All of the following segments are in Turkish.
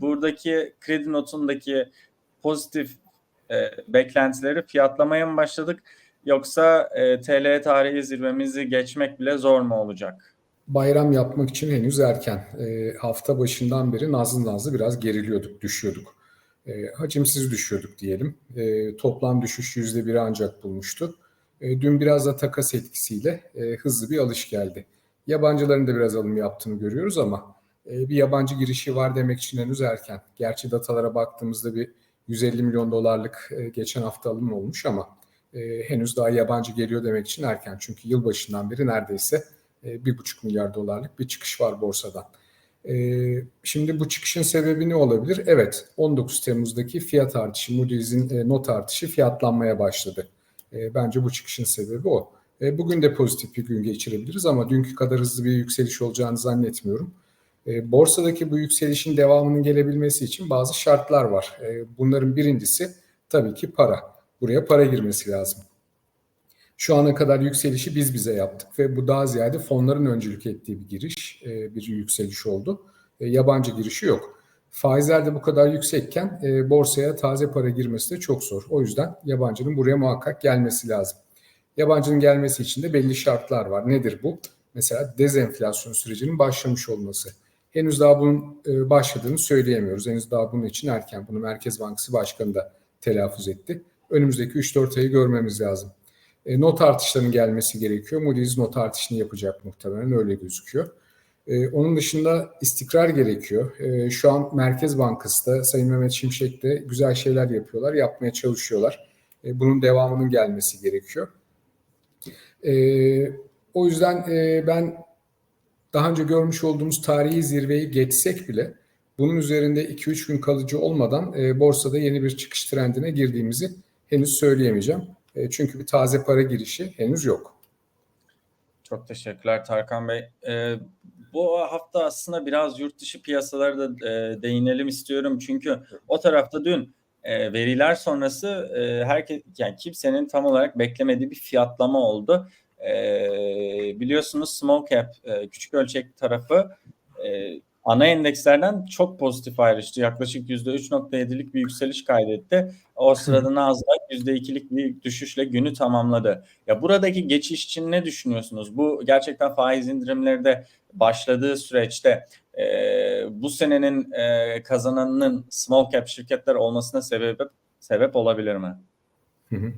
buradaki kredi notundaki pozitif e, beklentileri fiyatlamaya mı başladık yoksa e, TL tarihi zirvemizi geçmek bile zor mu olacak? Bayram yapmak için henüz erken. E, hafta başından beri nazlı nazlı biraz geriliyorduk, düşüyorduk. E, hacimsiz düşüyorduk diyelim. E, toplam düşüş %1'i ancak bulmuştu. E, dün biraz da takas etkisiyle e, hızlı bir alış geldi. Yabancıların da biraz alım yaptığını görüyoruz ama bir yabancı girişi var demek için henüz erken. Gerçi datalara baktığımızda bir 150 milyon dolarlık e, geçen hafta alım olmuş ama e, henüz daha yabancı geliyor demek için erken. Çünkü yılbaşından beri neredeyse e, bir buçuk milyar dolarlık bir çıkış var borsadan. E, şimdi bu çıkışın sebebi ne olabilir? Evet 19 Temmuz'daki fiyat artışı, Moody's'in e, not artışı fiyatlanmaya başladı. E, bence bu çıkışın sebebi o. E, bugün de pozitif bir gün geçirebiliriz ama dünkü kadar hızlı bir yükseliş olacağını zannetmiyorum. E, borsadaki bu yükselişin devamının gelebilmesi için bazı şartlar var. E, bunların birincisi tabii ki para. Buraya para girmesi lazım. Şu ana kadar yükselişi biz bize yaptık ve bu daha ziyade fonların öncülük ettiği bir giriş, e, bir yükseliş oldu. Yabancı girişi yok. Faizler de bu kadar yüksekken borsaya taze para girmesi de çok zor. O yüzden yabancının buraya muhakkak gelmesi lazım. Yabancının gelmesi için de belli şartlar var. Nedir bu? Mesela dezenflasyon sürecinin başlamış olması. Henüz daha bunun başladığını söyleyemiyoruz. Henüz daha bunun için erken. Bunu Merkez Bankası Başkanı da telaffuz etti. Önümüzdeki 3-4 ayı görmemiz lazım. E, not artışlarının gelmesi gerekiyor. Moody's not artışını yapacak muhtemelen öyle gözüküyor. E, onun dışında istikrar gerekiyor. E, şu an Merkez Bankası da Sayın Mehmet Şimşek de güzel şeyler yapıyorlar, yapmaya çalışıyorlar. E, bunun devamının gelmesi gerekiyor. E, o yüzden e, ben daha önce görmüş olduğumuz tarihi zirveyi geçsek bile bunun üzerinde 2-3 gün kalıcı olmadan e, borsada yeni bir çıkış trendine girdiğimizi henüz söyleyemeyeceğim. E, çünkü bir taze para girişi henüz yok. Çok teşekkürler Tarkan Bey. E, bu hafta aslında biraz yurt dışı piyasalara da e, değinelim istiyorum. Çünkü o tarafta dün e, veriler sonrası e, herkes yani kimsenin tam olarak beklemediği bir fiyatlama oldu. E, biliyorsunuz small cap e, küçük ölçek tarafı e, ana endekslerden çok pozitif ayrıştı. Yaklaşık %3.7'lik bir yükseliş kaydetti. O sırada Nasdaq %2'lik bir düşüşle günü tamamladı. Ya buradaki geçiş için ne düşünüyorsunuz? Bu gerçekten faiz indirimleri de başladığı süreçte e, bu senenin e, kazananının small cap şirketler olmasına sebep sebep olabilir mi? Hı hı.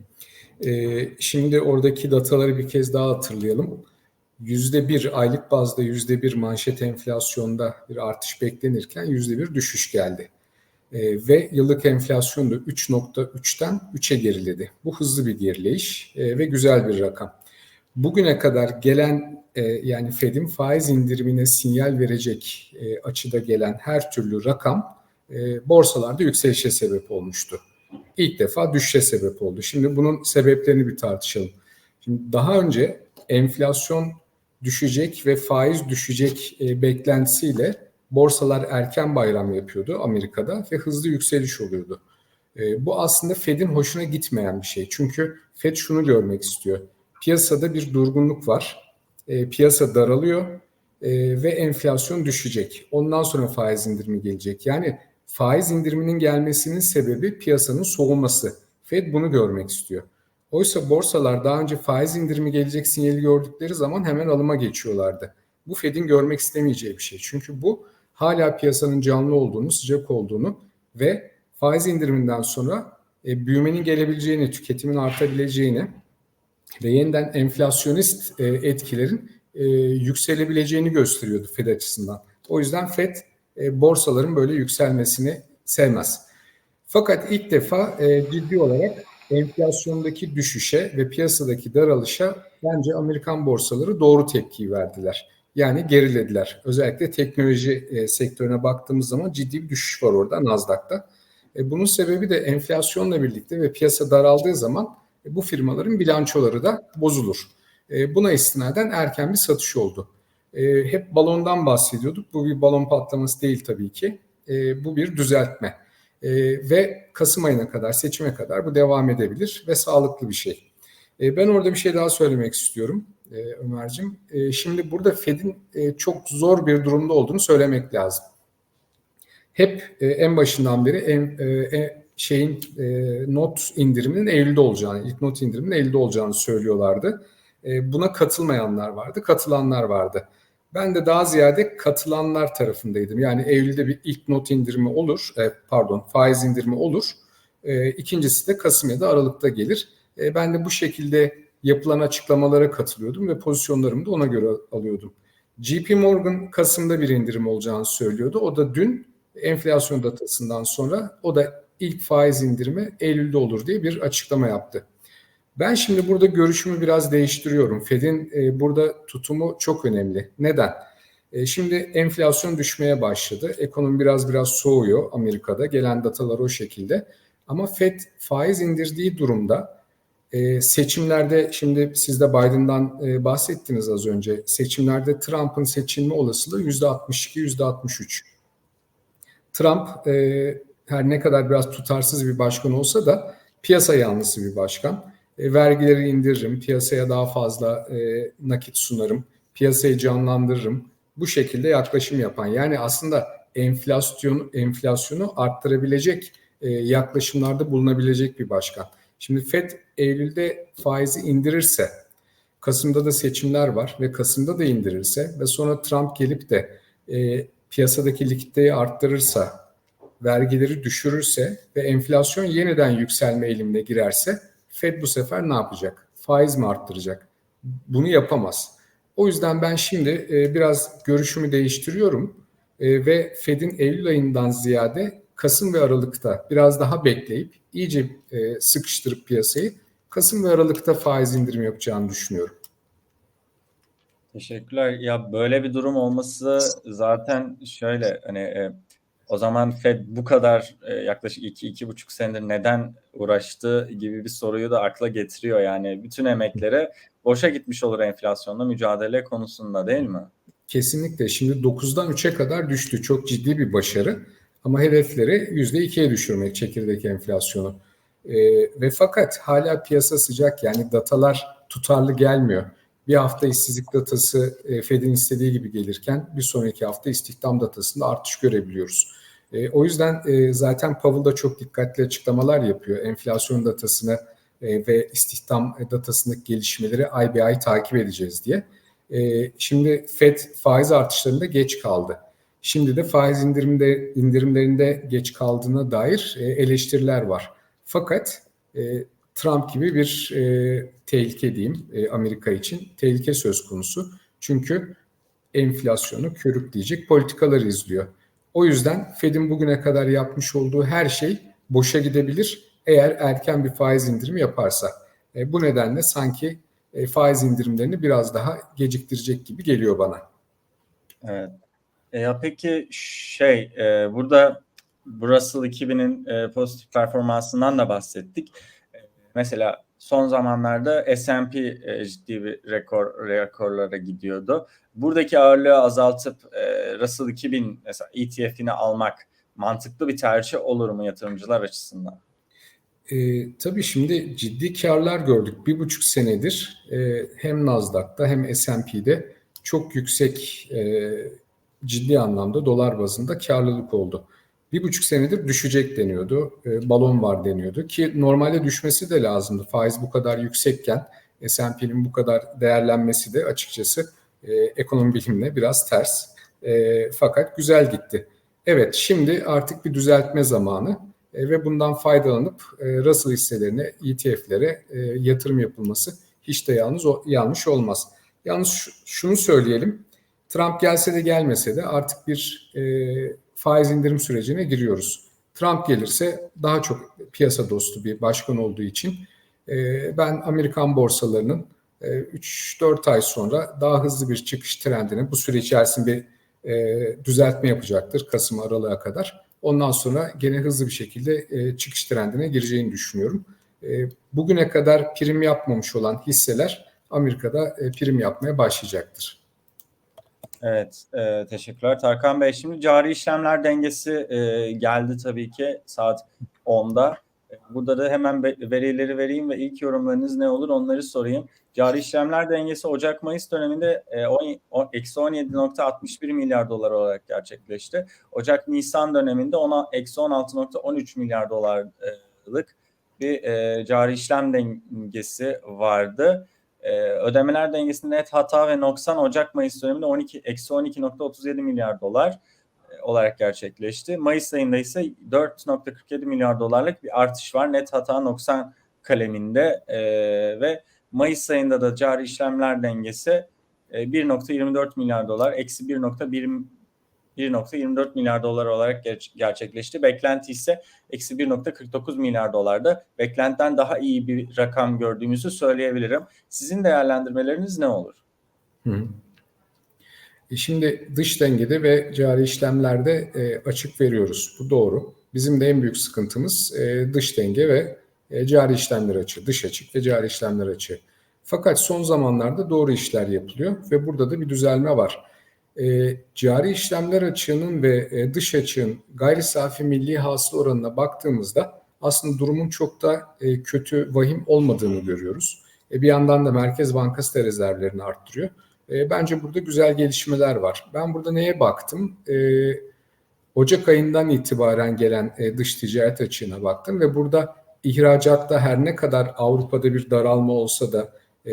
E, şimdi oradaki dataları bir kez daha hatırlayalım. %1 aylık bazda %1 manşet enflasyonda bir artış beklenirken %1 düşüş geldi. E, ve yıllık enflasyon da 3.3'ten 3'e geriledi. Bu hızlı bir gerileyiş e, ve güzel bir rakam. Bugüne kadar gelen e, yani Fed'in faiz indirimine sinyal verecek e, açıda gelen her türlü rakam e, borsalarda yükselişe sebep olmuştu. İlk defa düşüşe sebep oldu. Şimdi bunun sebeplerini bir tartışalım. Şimdi daha önce enflasyon düşecek ve faiz düşecek e, beklentisiyle borsalar erken bayram yapıyordu Amerika'da ve hızlı yükseliş oluyordu. E, bu aslında Fed'in hoşuna gitmeyen bir şey. Çünkü Fed şunu görmek istiyor. Piyasada bir durgunluk var. E, piyasa daralıyor e, ve enflasyon düşecek. Ondan sonra faiz indirimi gelecek. Yani faiz indiriminin gelmesinin sebebi piyasanın soğuması. Fed bunu görmek istiyor. Oysa borsalar daha önce faiz indirimi gelecek sinyali gördükleri zaman hemen alıma geçiyorlardı. Bu Fed'in görmek istemeyeceği bir şey. Çünkü bu hala piyasanın canlı olduğunu, sıcak olduğunu ve faiz indiriminden sonra e, büyümenin gelebileceğini, tüketimin artabileceğini ve yeniden enflasyonist e, etkilerin e, yükselebileceğini gösteriyordu Fed açısından. O yüzden Fed e, borsaların böyle yükselmesini sevmez. Fakat ilk defa e, ciddi olarak enflasyondaki düşüşe ve piyasadaki daralışa bence Amerikan borsaları doğru tepkiyi verdiler. Yani gerilediler. Özellikle teknoloji e, sektörüne baktığımız zaman ciddi bir düşüş var orada Nasdaq'ta. E, bunun sebebi de enflasyonla birlikte ve piyasa daraldığı zaman e, bu firmaların bilançoları da bozulur. E, buna istinaden erken bir satış oldu. E, hep balondan bahsediyorduk. Bu bir balon patlaması değil tabii ki. E, bu bir düzeltme. E, ve Kasım ayına kadar, seçime kadar bu devam edebilir ve sağlıklı bir şey. E, ben orada bir şey daha söylemek istiyorum e, Ömer'cim. E, şimdi burada Fed'in e, çok zor bir durumda olduğunu söylemek lazım. hep e, en başından beri en, e, e, şeyin e, not indiriminin Eylül'de olacağını, ilk not indiriminin Eylül'de olacağını söylüyorlardı. E, buna katılmayanlar vardı, katılanlar vardı. Ben de daha ziyade katılanlar tarafındaydım. Yani Eylül'de bir ilk not indirimi olur, e, pardon faiz indirimi olur. E, ikincisi de Kasım ya da Aralık'ta gelir. E, ben de bu şekilde yapılan açıklamalara katılıyordum ve pozisyonlarımı da ona göre alıyordum. JP Morgan Kasım'da bir indirim olacağını söylüyordu. O da dün enflasyon datasından sonra o da ilk faiz indirimi Eylül'de olur diye bir açıklama yaptı. Ben şimdi burada görüşümü biraz değiştiriyorum. Fed'in e, burada tutumu çok önemli. Neden? E, şimdi enflasyon düşmeye başladı. Ekonomi biraz biraz soğuyor Amerika'da. Gelen datalar o şekilde. Ama Fed faiz indirdiği durumda e, seçimlerde şimdi siz de Biden'dan e, bahsettiniz az önce. Seçimlerde Trump'ın seçilme olasılığı %62, %63. Trump e, her ne kadar biraz tutarsız bir başkan olsa da piyasa yanlısı bir başkan. E, vergileri indiririm, piyasaya daha fazla e, nakit sunarım, piyasayı canlandırırım. Bu şekilde yaklaşım yapan yani aslında enflasyon enflasyonu arttırabilecek e, yaklaşımlarda bulunabilecek bir başkan. Şimdi Fed Eylül'de faizi indirirse, Kasım'da da seçimler var ve Kasım'da da indirirse ve sonra Trump gelip de e, piyasadaki likiditeyi arttırırsa, vergileri düşürürse ve enflasyon yeniden yükselme eğilimine girerse Fed bu sefer ne yapacak? Faiz mi arttıracak? Bunu yapamaz. O yüzden ben şimdi e, biraz görüşümü değiştiriyorum e, ve Fed'in Eylül ayından ziyade Kasım ve Aralık'ta biraz daha bekleyip iyice e, sıkıştırıp piyasayı Kasım ve Aralık'ta faiz indirim yapacağını düşünüyorum. Teşekkürler. Ya böyle bir durum olması zaten şöyle hani e, o zaman Fed bu kadar e, yaklaşık iki iki buçuk senedir neden uğraştı gibi bir soruyu da akla getiriyor. Yani bütün emekleri boşa gitmiş olur enflasyonla mücadele konusunda değil mi? Kesinlikle. Şimdi 9'dan 3'e kadar düştü. Çok ciddi bir başarı. Ama hedefleri %2'ye düşürmek çekirdek enflasyonu. E, ve fakat hala piyasa sıcak yani datalar tutarlı gelmiyor. Bir hafta işsizlik datası e, Fed'in istediği gibi gelirken bir sonraki hafta istihdam datasında artış görebiliyoruz. E, o yüzden e, zaten Powell da çok dikkatli açıklamalar yapıyor. Enflasyon datasını e, ve istihdam datasındaki gelişmeleri ay bir ay takip edeceğiz diye. E, şimdi Fed faiz artışlarında geç kaldı. Şimdi de faiz indirimde indirimlerinde geç kaldığına dair e, eleştiriler var. Fakat e, Trump gibi bir e, tehlike diyeyim e, Amerika için tehlike söz konusu. Çünkü enflasyonu körükleyecek politikalar izliyor. O yüzden Fed'in bugüne kadar yapmış olduğu her şey boşa gidebilir eğer erken bir faiz indirimi yaparsa. E, bu nedenle sanki e, faiz indirimlerini biraz daha geciktirecek gibi geliyor bana. Evet. E, ya peki şey e, burada Russell 2000'in e, pozitif performansından da bahsettik. E, mesela son zamanlarda S&P e, ciddi bir rekor rekorlara gidiyordu. Buradaki ağırlığı azaltıp e, Russell 2000 mesela ETF'ini almak mantıklı bir tercih olur mu yatırımcılar açısından? E, tabii şimdi ciddi karlar gördük. Bir buçuk senedir e, hem Nasdaq'ta hem S&P'de çok yüksek e, ciddi anlamda dolar bazında karlılık oldu. Bir buçuk senedir düşecek deniyordu, e, balon var deniyordu ki normalde düşmesi de lazımdı. Faiz bu kadar yüksekken S&P'nin bu kadar değerlenmesi de açıkçası e, ekonomi bilimine biraz ters. E, fakat güzel gitti. Evet şimdi artık bir düzeltme zamanı e, ve bundan faydalanıp e, Russell hisselerine, ETF'lere e, yatırım yapılması hiç de yalnız yanlış olmaz. Yalnız şunu söyleyelim. Trump gelse de gelmese de artık bir e, faiz indirim sürecine giriyoruz. Trump gelirse daha çok piyasa dostu bir başkan olduğu için e, ben Amerikan borsalarının e, 3-4 ay sonra daha hızlı bir çıkış trendine bu süre içerisinde bir e, düzeltme yapacaktır Kasım Aralık'a kadar. Ondan sonra gene hızlı bir şekilde e, çıkış trendine gireceğini düşünüyorum. E, bugüne kadar prim yapmamış olan hisseler Amerika'da e, prim yapmaya başlayacaktır. Evet, e, teşekkürler Tarkan Bey. Şimdi cari işlemler dengesi e, geldi tabii ki saat 10'da. Burada da hemen verileri vereyim ve ilk yorumlarınız ne olur onları sorayım. Cari işlemler dengesi Ocak-Mayıs döneminde e, eksi 17.61 milyar dolar olarak gerçekleşti. Ocak-Nisan döneminde ona eksi 16.13 milyar dolarlık bir e, cari işlem dengesi vardı. E, ödemeler dengesinde net hata ve noksan Ocak-Mayıs döneminde 12 eksi 12.37 milyar dolar e, olarak gerçekleşti. Mayıs ayında ise 4.47 milyar dolarlık bir artış var net hata noksan kaleminde e, ve Mayıs ayında da cari işlemler dengesi e, 1.24 milyar dolar eksi 1.1 1.24 milyar dolar olarak ger- gerçekleşti. Beklenti ise eksi 1.49 milyar dolarda. Beklentiden daha iyi bir rakam gördüğümüzü söyleyebilirim. Sizin değerlendirmeleriniz ne olur? Hı. E Şimdi dış dengede ve cari işlemlerde e, açık veriyoruz. Bu doğru. Bizim de en büyük sıkıntımız e, dış denge ve e, cari işlemler açığı, dış açık ve cari işlemler açığı. Fakat son zamanlarda doğru işler yapılıyor ve burada da bir düzelme var. E, cari işlemler açığının ve e, dış açığın gayri safi milli hasıla oranına baktığımızda aslında durumun çok da e, kötü, vahim olmadığını görüyoruz. E, bir yandan da Merkez Bankası da rezervlerini arttırıyor. E, bence burada güzel gelişmeler var. Ben burada neye baktım? E, Ocak ayından itibaren gelen e, dış ticaret açığına baktım ve burada ihracatta her ne kadar Avrupa'da bir daralma olsa da e,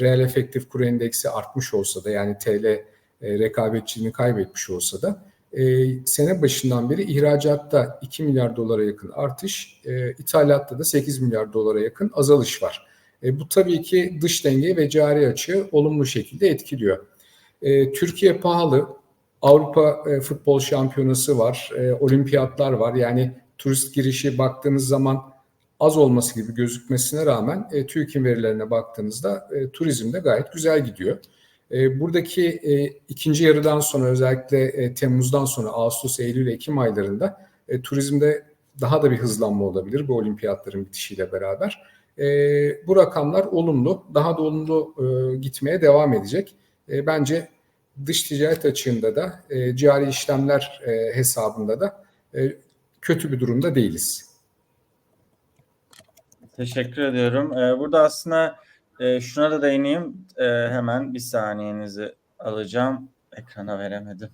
reel efektif kuru endeksi artmış olsa da yani TL e, rekabetçiliğini kaybetmiş olsa da e, sene başından beri ihracatta 2 milyar dolara yakın artış, e, ithalatta da 8 milyar dolara yakın azalış var. E, bu tabii ki dış denge ve cari açığı olumlu şekilde etkiliyor. E, Türkiye pahalı, Avrupa e, Futbol Şampiyonası var, e, olimpiyatlar var. Yani turist girişi baktığınız zaman az olması gibi gözükmesine rağmen e, TÜİK'in verilerine baktığınızda e, turizm de gayet güzel gidiyor. E, buradaki e, ikinci yarıdan sonra özellikle e, Temmuz'dan sonra Ağustos, Eylül, Ekim aylarında e, turizmde daha da bir hızlanma olabilir bu olimpiyatların bitişiyle beraber. E, bu rakamlar olumlu, daha da olumlu e, gitmeye devam edecek. E, bence dış ticaret açığında da e, cari işlemler e, hesabında da e, kötü bir durumda değiliz. Teşekkür ediyorum. Ee, burada aslında e, şuna da değineyim. Ee, hemen bir saniyenizi alacağım. Ekrana veremedim.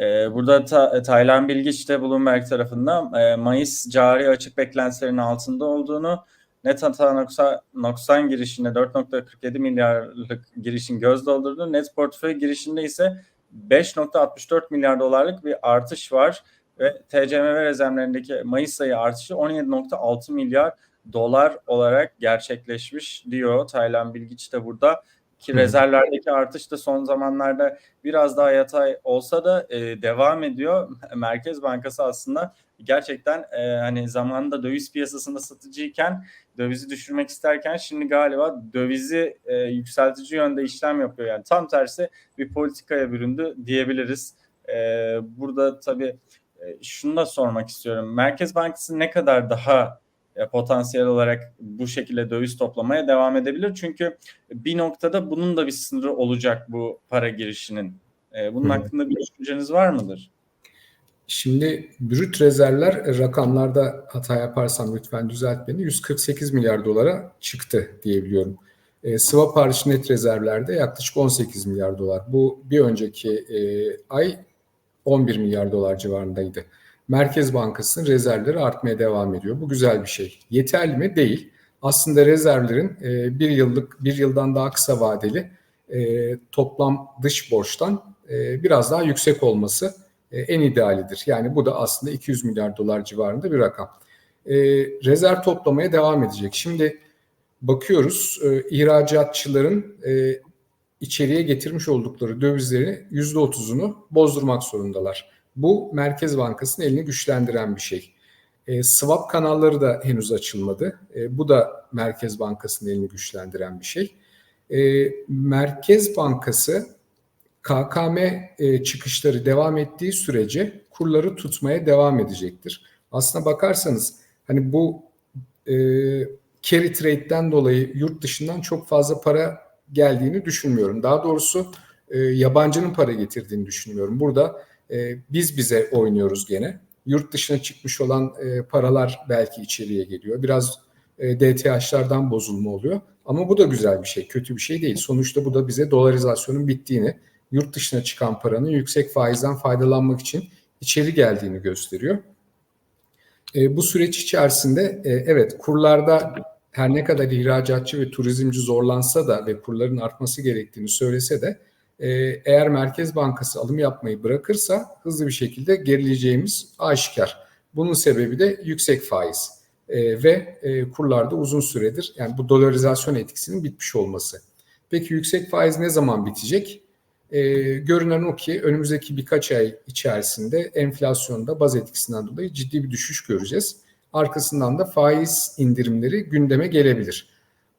Ee, burada ta, Taylan Bilgiç de Bloomberg tarafından e, Mayıs cari açık beklentilerinin altında olduğunu, net hata noksan, noksan girişinde 4.47 milyarlık girişin göz doldurduğunu, net portföy girişinde ise 5.64 milyar dolarlık bir artış var ve TCMV rezervlerindeki Mayıs ayı artışı 17.6 milyar dolar olarak gerçekleşmiş diyor Taylan Bilgiç de burada ki rezervlerdeki artış da son zamanlarda biraz daha yatay olsa da e, devam ediyor. Merkez Bankası aslında gerçekten e, hani zamanında döviz piyasasında satıcıyken dövizi düşürmek isterken şimdi galiba dövizi e, yükseltici yönde işlem yapıyor. Yani tam tersi bir politikaya büründü diyebiliriz. E, burada tabii e, şunu da sormak istiyorum. Merkez Bankası ne kadar daha potansiyel olarak bu şekilde döviz toplamaya devam edebilir. Çünkü bir noktada bunun da bir sınırı olacak bu para girişinin. E, bunun hakkında bir düşünceniz var mıdır? Şimdi brüt rezervler e, rakamlarda hata yaparsam lütfen düzelt beni 148 milyar dolara çıktı diyebiliyorum. E, swap hariç net rezervlerde yaklaşık 18 milyar dolar. Bu bir önceki e, ay 11 milyar dolar civarındaydı. Merkez Bankası'nın rezervleri artmaya devam ediyor. Bu güzel bir şey. Yeterli mi? Değil. Aslında rezervlerin e, bir yıllık, bir yıldan daha kısa vadeli e, toplam dış borçtan e, biraz daha yüksek olması e, en idealidir. Yani bu da aslında 200 milyar dolar civarında bir rakam. E, rezerv toplamaya devam edecek. Şimdi bakıyoruz e, ihracatçıların e, içeriye getirmiş oldukları dövizleri %30'unu bozdurmak zorundalar. Bu Merkez Bankası'nın elini güçlendiren bir şey. E, swap kanalları da henüz açılmadı. E, bu da Merkez Bankası'nın elini güçlendiren bir şey. E, Merkez Bankası KKM e, çıkışları devam ettiği sürece kurları tutmaya devam edecektir. Aslına bakarsanız hani bu e, carry trade'den dolayı yurt dışından çok fazla para geldiğini düşünmüyorum. Daha doğrusu e, yabancının para getirdiğini düşünmüyorum. Burada e, biz bize oynuyoruz gene. Yurt dışına çıkmış olan e, paralar belki içeriye geliyor. Biraz e, DTH'lardan bozulma oluyor. Ama bu da güzel bir şey, kötü bir şey değil. Sonuçta bu da bize dolarizasyonun bittiğini, yurt dışına çıkan paranın yüksek faizden faydalanmak için içeri geldiğini gösteriyor. E, bu süreç içerisinde e, evet kurlarda her ne kadar ihracatçı ve turizmci zorlansa da ve kurların artması gerektiğini söylese de e, eğer Merkez Bankası alım yapmayı bırakırsa hızlı bir şekilde gerileyeceğimiz aşikar. Bunun sebebi de yüksek faiz e, ve e, kurlarda uzun süredir yani bu dolarizasyon etkisinin bitmiş olması. Peki yüksek faiz ne zaman bitecek? E, görünen o ki önümüzdeki birkaç ay içerisinde enflasyonda baz etkisinden dolayı ciddi bir düşüş göreceğiz. Arkasından da faiz indirimleri gündeme gelebilir.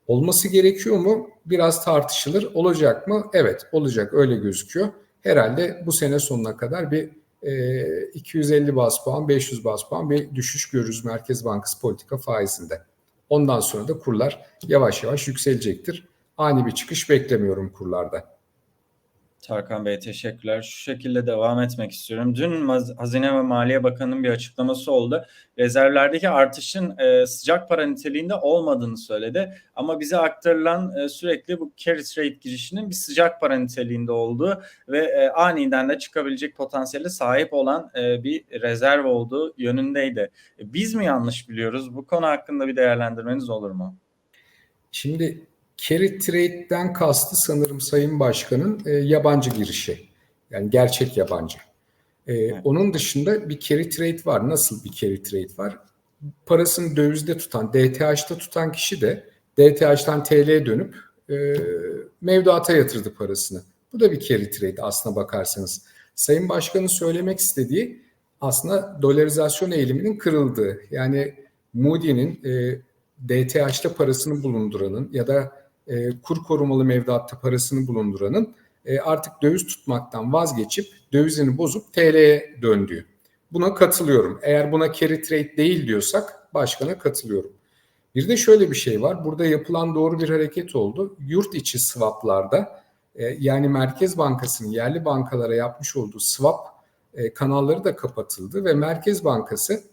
Olması gerekiyor mu? Biraz tartışılır. Olacak mı? Evet olacak öyle gözüküyor. Herhalde bu sene sonuna kadar bir e, 250 bas puan, 500 bas puan bir düşüş görürüz Merkez Bankası politika faizinde. Ondan sonra da kurlar yavaş yavaş yükselecektir. Ani bir çıkış beklemiyorum kurlarda. Tarkan Bey teşekkürler. Şu şekilde devam etmek istiyorum. Dün Hazine ve Maliye Bakanı'nın bir açıklaması oldu. Rezervlerdeki artışın e, sıcak para niteliğinde olmadığını söyledi. Ama bize aktarılan e, sürekli bu carry trade girişinin bir sıcak para niteliğinde olduğu ve e, aniden de çıkabilecek potansiyele sahip olan e, bir rezerv olduğu yönündeydi. E, biz mi yanlış biliyoruz? Bu konu hakkında bir değerlendirmeniz olur mu? Şimdi Carry trade'den kastı sanırım Sayın Başkan'ın e, yabancı girişi. Yani gerçek yabancı. E, evet. Onun dışında bir carry trade var. Nasıl bir carry trade var? Parasını dövizde tutan, DTH'da tutan kişi de DTH'dan TL'ye dönüp e, mevduata yatırdı parasını. Bu da bir carry trade aslına bakarsanız. Sayın Başkan'ın söylemek istediği aslında dolarizasyon eğiliminin kırıldığı. Yani Moody'nin e, DTH'da parasını bulunduranın ya da e, kur korumalı mevduatta parasını bulunduranın e, artık döviz tutmaktan vazgeçip dövizini bozup TL'ye döndüğü. Buna katılıyorum. Eğer buna carry trade değil diyorsak başkana katılıyorum. Bir de şöyle bir şey var. Burada yapılan doğru bir hareket oldu. Yurt içi swaplarda e, yani Merkez Bankası'nın yerli bankalara yapmış olduğu swap e, kanalları da kapatıldı ve Merkez Bankası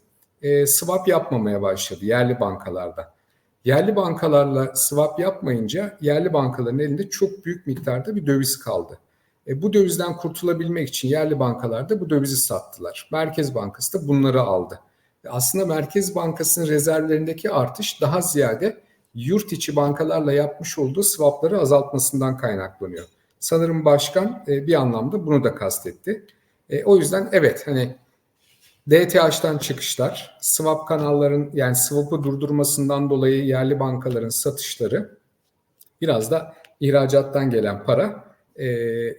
e, swap yapmamaya başladı yerli bankalarda. Yerli bankalarla swap yapmayınca yerli bankaların elinde çok büyük miktarda bir döviz kaldı. E, bu dövizden kurtulabilmek için yerli bankalar da bu dövizi sattılar. Merkez Bankası da bunları aldı. E, aslında Merkez Bankası'nın rezervlerindeki artış daha ziyade yurt içi bankalarla yapmış olduğu swapları azaltmasından kaynaklanıyor. Sanırım başkan e, bir anlamda bunu da kastetti. E, o yüzden evet hani DTH'dan çıkışlar, swap kanalların yani swap'ı durdurmasından dolayı yerli bankaların satışları biraz da ihracattan gelen para e,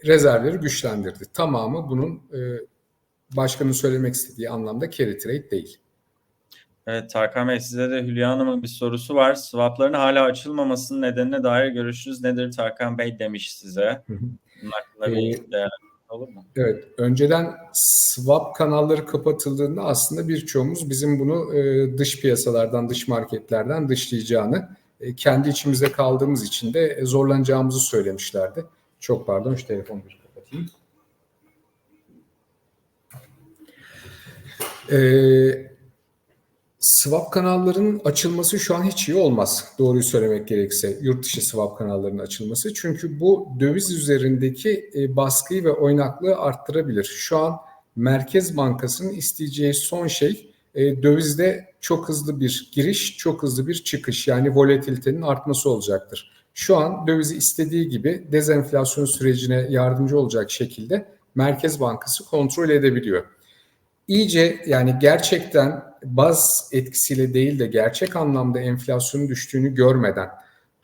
rezervleri güçlendirdi. Tamamı bunun e, başkanın söylemek istediği anlamda carry trade değil. Evet Tarkan Bey size de Hülya Hanım'ın bir sorusu var. Swapların hala açılmamasının nedenine dair görüşünüz nedir Tarkan Bey demiş size. Bunun hakkında bir ee, değerlendirme Olur mu? Evet. Önceden swap kanalları kapatıldığında aslında birçoğumuz bizim bunu e, dış piyasalardan, dış marketlerden dışlayacağını, e, kendi içimizde kaldığımız için de zorlanacağımızı söylemişlerdi. Çok pardon şu telefonu bir kapatayım. Ee, Swap kanallarının açılması şu an hiç iyi olmaz. Doğruyu söylemek gerekirse yurt dışı swap kanallarının açılması. Çünkü bu döviz üzerindeki e, baskıyı ve oynaklığı arttırabilir. Şu an Merkez Bankası'nın isteyeceği son şey e, dövizde çok hızlı bir giriş, çok hızlı bir çıkış yani volatilitenin artması olacaktır. Şu an dövizi istediği gibi dezenflasyon sürecine yardımcı olacak şekilde Merkez Bankası kontrol edebiliyor iyice yani gerçekten baz etkisiyle değil de gerçek anlamda enflasyonun düştüğünü görmeden,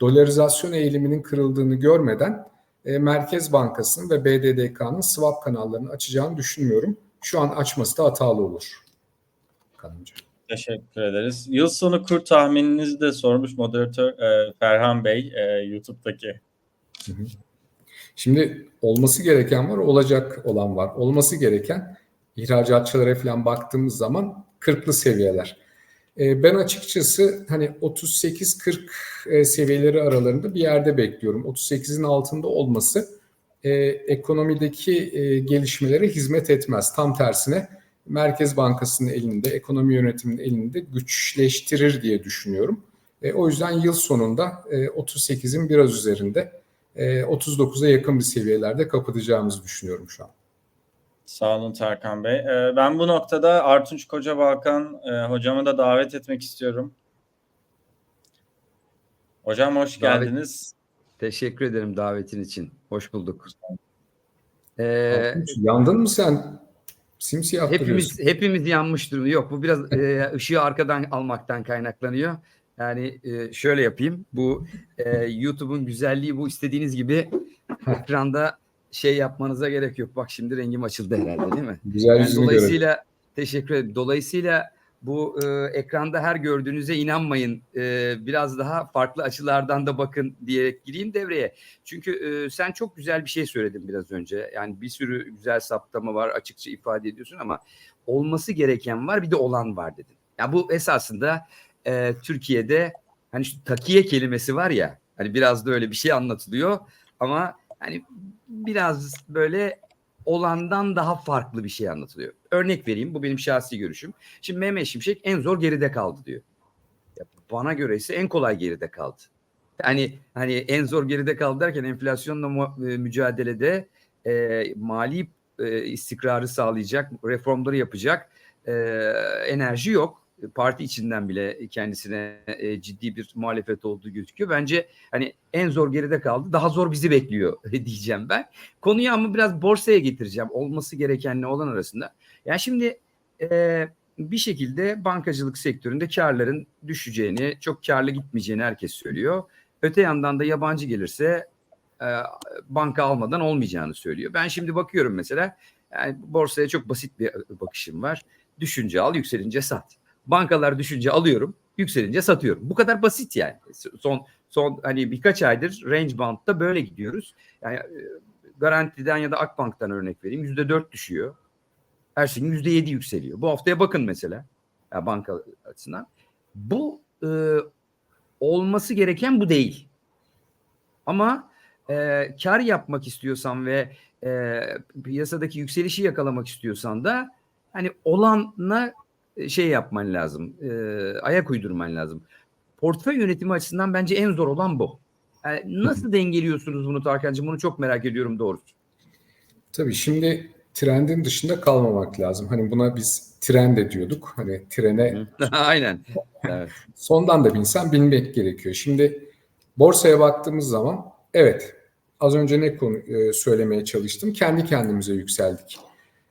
dolarizasyon eğiliminin kırıldığını görmeden e, Merkez Bankası'nın ve BDDK'nın swap kanallarını açacağını düşünmüyorum. Şu an açması da hatalı olur. Kanımca. Teşekkür ederiz. Yıl sonu kur tahmininizi de sormuş moderatör e, Ferhan Bey e, YouTube'daki. Şimdi olması gereken var, olacak olan var. Olması gereken ihracatçılara falan baktığımız zaman 40'lı seviyeler. E, ben açıkçası hani 38-40 e, seviyeleri aralarında bir yerde bekliyorum. 38'in altında olması e, ekonomideki gelişmelere hizmet etmez. Tam tersine Merkez Bankası'nın elinde, ekonomi yönetiminin elinde güçleştirir diye düşünüyorum. O yüzden yıl sonunda e, 38'in biraz üzerinde e, 39'a yakın bir seviyelerde kapatacağımızı düşünüyorum şu an. Sağ olun Tarkan Bey. Ee, ben bu noktada Artunç Koca Balkan e, hocamı da davet etmek istiyorum. Hocam hoş Davet- geldiniz. Teşekkür ederim davetin için. Hoş bulduk. Ee, Yandın mı sen? Simsiyah hepimiz hepimiz yanmış durumda. Yok bu biraz e, ışığı arkadan almaktan kaynaklanıyor. Yani e, şöyle yapayım. Bu e, YouTube'un güzelliği bu istediğiniz gibi ekranda şey yapmanıza gerek yok. Bak şimdi rengim açıldı herhalde değil mi? Güzel Yani yüzünü görelim. dolayısıyla teşekkür ederim. Dolayısıyla bu e, ekranda her gördüğünüze inanmayın. E, biraz daha farklı açılardan da bakın diyerek gireyim devreye. Çünkü e, sen çok güzel bir şey söyledin biraz önce. Yani bir sürü güzel saptama var açıkça ifade ediyorsun ama olması gereken var bir de olan var dedin. Ya bu esasında e, Türkiye'de hani şu takiye kelimesi var ya hani biraz da öyle bir şey anlatılıyor ama hani biraz böyle olandan daha farklı bir şey anlatılıyor. Örnek vereyim bu benim şahsi görüşüm. Şimdi Mehmet Şimşek en zor geride kaldı diyor. Ya bana göre ise en kolay geride kaldı. Hani hani en zor geride kaldı derken enflasyonla e, mücadelede e, mali e, istikrarı sağlayacak, reformları yapacak e, enerji yok. Parti içinden bile kendisine e, ciddi bir muhalefet olduğu gözüküyor. Bence hani en zor geride kaldı. Daha zor bizi bekliyor diyeceğim ben. Konuyu ama biraz borsaya getireceğim. Olması gerekenle olan arasında. Yani şimdi e, bir şekilde bankacılık sektöründe karların düşeceğini, çok karlı gitmeyeceğini herkes söylüyor. Öte yandan da yabancı gelirse e, banka almadan olmayacağını söylüyor. Ben şimdi bakıyorum mesela yani borsaya çok basit bir bakışım var. Düşünce al, yükselince sat. Bankalar düşünce alıyorum, yükselince satıyorum. Bu kadar basit yani. Son son hani birkaç aydır range band'da böyle gidiyoruz. Yani e, garantiden ya da Akbank'tan örnek vereyim. Yüzde dört düşüyor. Her şeyin yüzde yedi yükseliyor. Bu haftaya bakın mesela. Ya banka açısından. Bu e, olması gereken bu değil. Ama e, kar yapmak istiyorsan ve e, piyasadaki yükselişi yakalamak istiyorsan da hani olanla şey yapman lazım. E, ayak uydurman lazım. Portföy yönetimi açısından bence en zor olan bu. Yani nasıl dengeliyorsunuz bunu Tarkan'cığım? Bunu çok merak ediyorum doğrusu. Tabii şimdi trendin dışında kalmamak lazım. Hani buna biz trend de diyorduk. Hani trene Aynen. Evet. sondan da binsen bilmek gerekiyor. Şimdi borsaya baktığımız zaman evet az önce ne konu e, söylemeye çalıştım? Kendi kendimize yükseldik.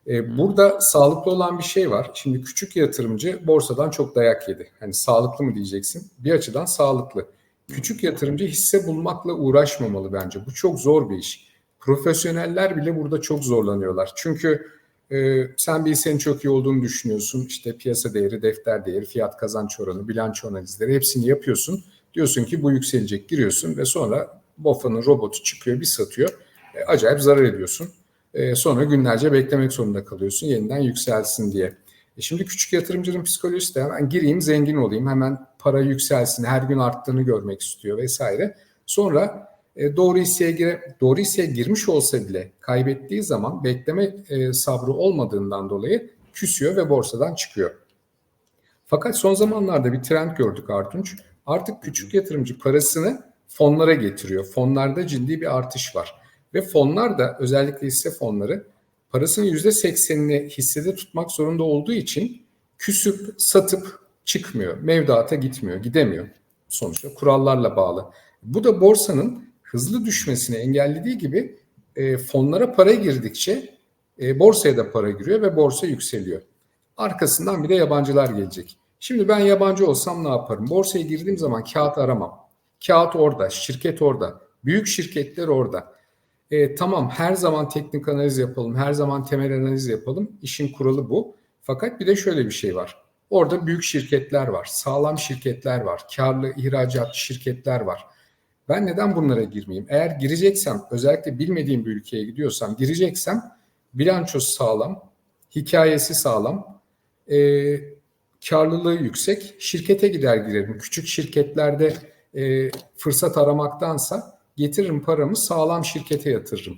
E, burada sağlıklı olan bir şey var. Şimdi küçük yatırımcı borsadan çok dayak yedi. Hani sağlıklı mı diyeceksin? Bir açıdan sağlıklı. Küçük yatırımcı hisse bulmakla uğraşmamalı bence. Bu çok zor bir iş. Profesyoneller bile burada çok zorlanıyorlar. Çünkü e, sen bir hissenin çok iyi olduğunu düşünüyorsun. İşte piyasa değeri, defter değeri, fiyat kazanç oranı, bilanço analizleri hepsini yapıyorsun. Diyorsun ki bu yükselecek giriyorsun ve sonra BOFA'nın robotu çıkıyor bir satıyor. E, acayip zarar ediyorsun. E, sonra günlerce beklemek zorunda kalıyorsun yeniden yükselsin diye. E şimdi küçük yatırımcının psikolojisi de hemen gireyim zengin olayım hemen para yükselsin her gün arttığını görmek istiyor vesaire. Sonra e, doğru hisseye gire, doğru hisseye girmiş olsa bile kaybettiği zaman bekleme e, sabrı olmadığından dolayı küsüyor ve borsadan çıkıyor. Fakat son zamanlarda bir trend gördük Artunç. Artık küçük yatırımcı parasını fonlara getiriyor. Fonlarda ciddi bir artış var. Ve fonlar da özellikle hisse fonları parasının %80'ini hissede tutmak zorunda olduğu için küsüp satıp çıkmıyor. Mevduata gitmiyor, gidemiyor. Sonuçta kurallarla bağlı. Bu da borsanın hızlı düşmesini engellediği gibi e, fonlara para girdikçe e, borsaya da para giriyor ve borsa yükseliyor. Arkasından bir de yabancılar gelecek. Şimdi ben yabancı olsam ne yaparım? Borsaya girdiğim zaman kağıt aramam. Kağıt orada, şirket orada, büyük şirketler orada. E, tamam her zaman teknik analiz yapalım, her zaman temel analiz yapalım. İşin kuralı bu. Fakat bir de şöyle bir şey var. Orada büyük şirketler var, sağlam şirketler var, karlı ihracatçı şirketler var. Ben neden bunlara girmeyeyim? Eğer gireceksem, özellikle bilmediğim bir ülkeye gidiyorsam, gireceksem bilançosu sağlam, hikayesi sağlam, e, karlılığı yüksek, şirkete gider girerim. Küçük şirketlerde e, fırsat aramaktansa getiririm paramı sağlam şirkete yatırırım.